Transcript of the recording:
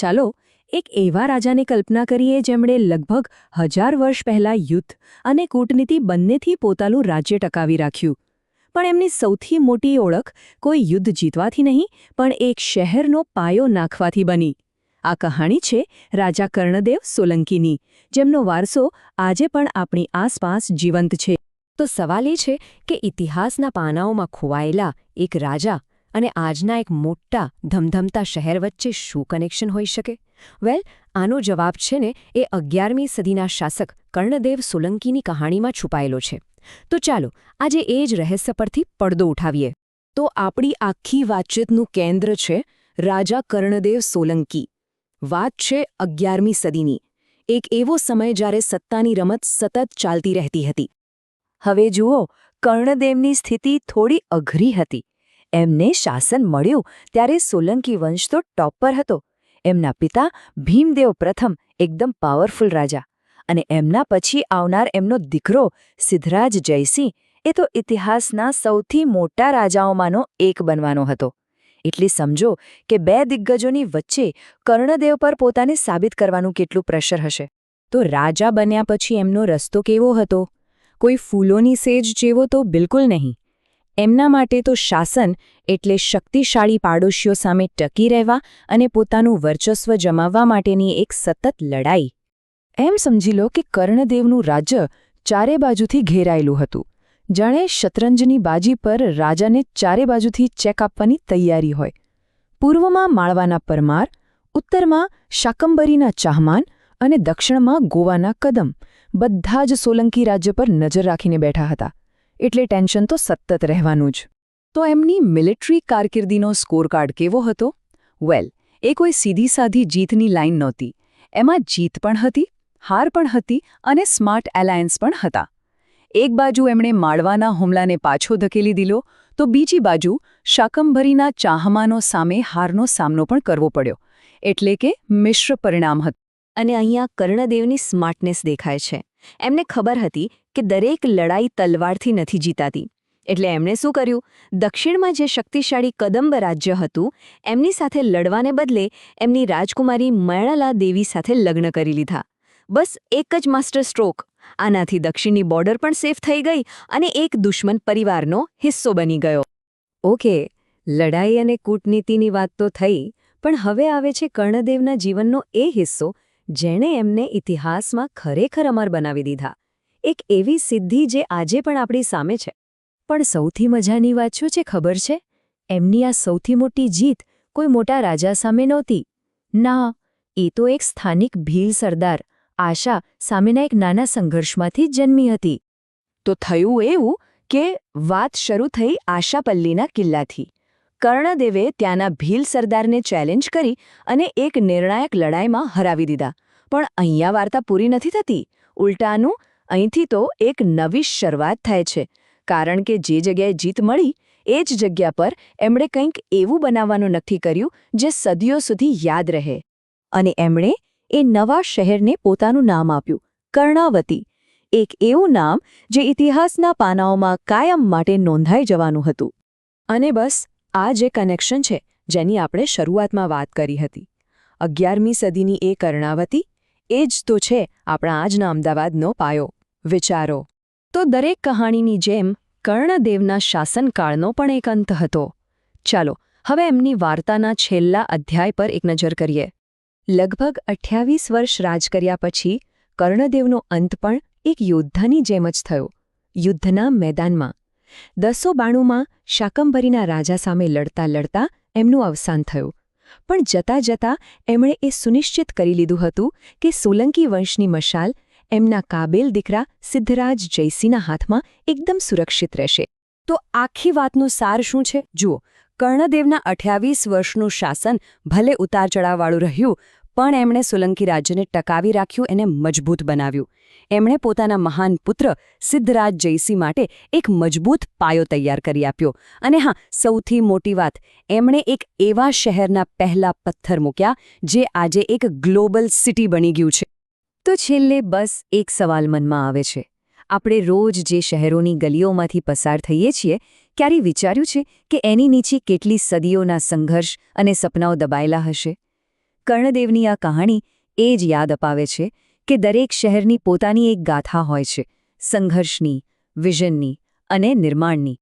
ચાલો, એક એવા રાજાની કલ્પના કરીએ જેમણે લગભગ હજાર વર્ષ પહેલાં યુદ્ધ અને કૂટનીતિ બંનેથી પોતાનું રાજ્ય ટકાવી રાખ્યું. પણ એમની સૌથી મોટી ઓળખ કોઈ યુદ્ધ જીતવાથી નહીં, પણ એક શહેરનો પાયો નાખવાથી બની. આ કહાણી છે રાજા કર્ણદેવ સોલંકીની, જેમનો વારસો આજે પણ આપણી આસપાસ જીવંત છે. તો સવાલ એ છે કે ઇતિહાસના પાનાઓમાં ખોવાયેલા એક રાજા અને આજના એક મોટા ધમધમતા શહેર વચ્ચે શું કનેક્શન હોઈ શકે? વેલ આનો જવાબ છે ને, એ અગિયારમી સદીના શાસક કર્ણદેવ સોલંકીની કહાણીમાં છુપાયેલો છે. તો ચાલો, આજે એ જ રહસ્ય પરથી પડદો ઉઠાવીએ. તો આપણી આખી વાતચીતનું કેન્દ્ર છે રાજા કર્ણદેવ સોલંકી. વાત છે અગિયારમી સદીની. એક એવો સમય જ્યારે સત્તાની રમત સતત ચાલતી રહેતી હતી. હવે જુઓ, કર્ણદેવની સ્થિતિ થોડી અઘરી હતી. એમને શાસન મળ્યું ત્યારે સોલંકી વંશ તો ટોપ પર હતો. એમના પિતા ભીમદેવ પ્રથમ એકદમ પાવરફુલ રાજા અને એમના પછી આવનાર એમનો દીકરો સિદ્ધરાજ જયસિંહ એ તો ઇતિહાસના સૌથી મોટા રાજાઓમાંનો એક બનવાનો હતો. એટલે સમજો કે બે દિગ્ગજોની વચ્ચે કર્ણદેવ પર પોતાને સાબિત કરવાનું કેટલું પ્રેશર હશે. તો રાજા બન્યા પછી એમનો રસ્તો કેવો હતો? કોઈ ફૂલોની સેજ જેવો તો બિલકુલ નહીં. એમના માટે તો શાસન એટલે શક્તિશાળી પાડોશીઓ સામે ટકી રહેવા અને પોતાનું વર્ચસ્વ જમાવવા માટેની એક સતત લડાઈ. એમ સમજી લો કે કર્ણદેવનું રાજ્ય ચારે બાજુથી ઘેરાયેલું હતું. જાણે શતરંજની બાજી પર રાજાને ચારે બાજુથી ચેક આપવાની તૈયારી હોય. પૂર્વમાં માળવાના પરમાર, ઉત્તરમાં શાકંબરીના ચાહમાન અને દક્ષિણમાં ગોવાના કદમ. બધા જ સોલંકી રાજ્ય પર નજર રાખીને બેઠા હતા. એટલે ટેન્શન તો સતત રહેવાનું જ. તો એમની મિલિટરી કારકિર્દીનો સ્કોરકાર્ડ કેવો હતો? વેલ, એ કોઈ સીધી સાધી જીતની લાઇન નહોતી. એમાં જીત પણ હતી, હાર પણ હતી અને સ્માર્ટ એલાયન્સ પણ હતા. એક બાજુ એમણે માળવાના હુમલાને પાછો ધકેલી દીધો તો બીજી બાજુ શાકંભરીના ચાહમાનો સામે હારનો સામનો પણ કરવો પડ્યો. એટલે કે મિશ્ર પરિણામ હતું અને અહીંયા કર્ણદેવની સ્માર્ટનેસ દેખાય છે. એમને ખબર હતી કે દરેક લડાઈ તલવારથી નથી જીતાતી. એટલે એમણે શું કર્યું? દક્ષિણમાં જે શક્તિશાળી કદંબ રાજ્ય હતું, એમની સાથે લડવાને બદલે એમની રાજકુમારી મૈણાલા દેવી સાથે લગ્ન કરી લીધા. બસ એક જ માસ્ટર સ્ટ્રોક. આનાથી દક્ષિણની બોર્ડર પણ સેફ થઈ ગઈ અને એક દુશ્મન પરિવારનો હિસ્સો બની ગયો. ઓકે, લડાઈ અને કૂટનીતિની વાત તો થઈ, પણ હવે આવે છે કર્ણદેવના જીવનનો એ હિસ્સો, જેણે એમને ઇતિહાસમાં ખરેખર અમર બનાવી દીધા. એક એવી સિદ્ધિ જે આજે પણ આપણી સામે છે. પણ સૌથી મજાની વાત શું છે ખબર છે? એમની આ સૌથી મોટી જીત કોઈ મોટા રાજા સામે નહોતી. ના, એ તો એક સ્થાનિક ભીલ સરદાર, આશા સામેના એક નાના સંઘર્ષમાંથી જન્મી હતી. તો થયું એવું કે વાત શરૂ થઈ આશાપલ્લીના કિલ્લાથી. કર્ણદેવે ત્યાંના ભીલ સરદારને ચેલેન્જ કરી અને એક નિર્ણાયક લડાઈમાં હરાવી દીધા. પણ અહીંયા વાર્તા પૂરી નથી થતી. ઉલટાનું અહીંથી તો એક નવી શરૂઆત થાય છે. કારણ કે જે જગ્યાએ જીત મળી, એ જ જગ્યા પર એમણે કંઈક એવું બનાવવાનું નક્કી કર્યું, જે સદીઓ સુધી યાદ રહે. અને એમણે એ નવા શહેરને પોતાનું નામ આપ્યું, કર્ણાવતી. એક એવું નામ જે ઇતિહાસના પાનાઓમાં કાયમ માટે નોંધાઈ જવાનું હતું. અને બસ, આ જે કનેક્શન છે, જેની આપણે શરૂઆતમાં વાત કરી હતી. અગિયારમી સદીની એ કર્ણાવતી, એ જ તો છે, આપણા આજના અમદાવાદનો પાયો. વિચારો. તો દરેક કહાણીની જેમ કર્ણદેવના શાસનકાળનો પણ એક અંત હતો. ચાલો, હવે એમની વાર્તાના છેલ્લા અધ્યાય પર એક નજર કરીએ. લગભગ અઠ્યાવીસ વર્ષ રાજ કર્યા પછી કર્ણદેવનો અંત પણ એક યોદ્ધાની જેમ જ થયો. યુદ્ધના મેદાનમાં દસો બાણુંમાં શાકંભરીના રાજા સામે લડતા લડતા એમનું અવસાન થયું. પણ જતા જતાં એમણે એ સુનિશ્ચિત કરી લીધું હતું કે સોલંકી વંશની મશાલ એમના કાબેલ દીકરા સિદ્ધરાજ જયસિંહના હાથમાં એકદમ સુરક્ષિત રહેશે. તો આખી વાતનું સાર શું છે? જુઓ, કર્ણદેવના અઠ્યાવીસ વર્ષનું શાસન ભલે ઉતાર ચડાવવાળું રહ્યું, પણ એમણે સોલંકી રાજ્યને ટકાવી રાખ્યું, એને મજબૂત બનાવ્યું. એમણે પોતાના મહાન પુત્ર સિદ્ધરાજ જયસિંહ માટે એક મજબૂત પાયો તૈયાર કરી આપ્યો. અને હા, સૌથી મોટી વાત, એમણે એક એવા શહેરના પહેલા પથ્થર મૂક્યા, જે આજે એક ગ્લોબલ સિટી બની ગયું છે. તો છેલ્લે બસ એક સવાલ મનમાં આવે છે. આપણે રોજ જે શહેરોની ગલીઓમાંથી પસાર થઈએ છીએ ક્યારે વિચાર્યું છે કે એની નીચે કેટલી સદીઓના સંઘર્ષ અને સપનાઓ દબાયેલા હશે? કર્ણદેવની આ કહાણી એ જ યાદ અપાવે છે કે દરેક શહેરની પોતાની એક ગાથા હોય છે, સંઘર્ષની, વિઝનની અને નિર્માણની.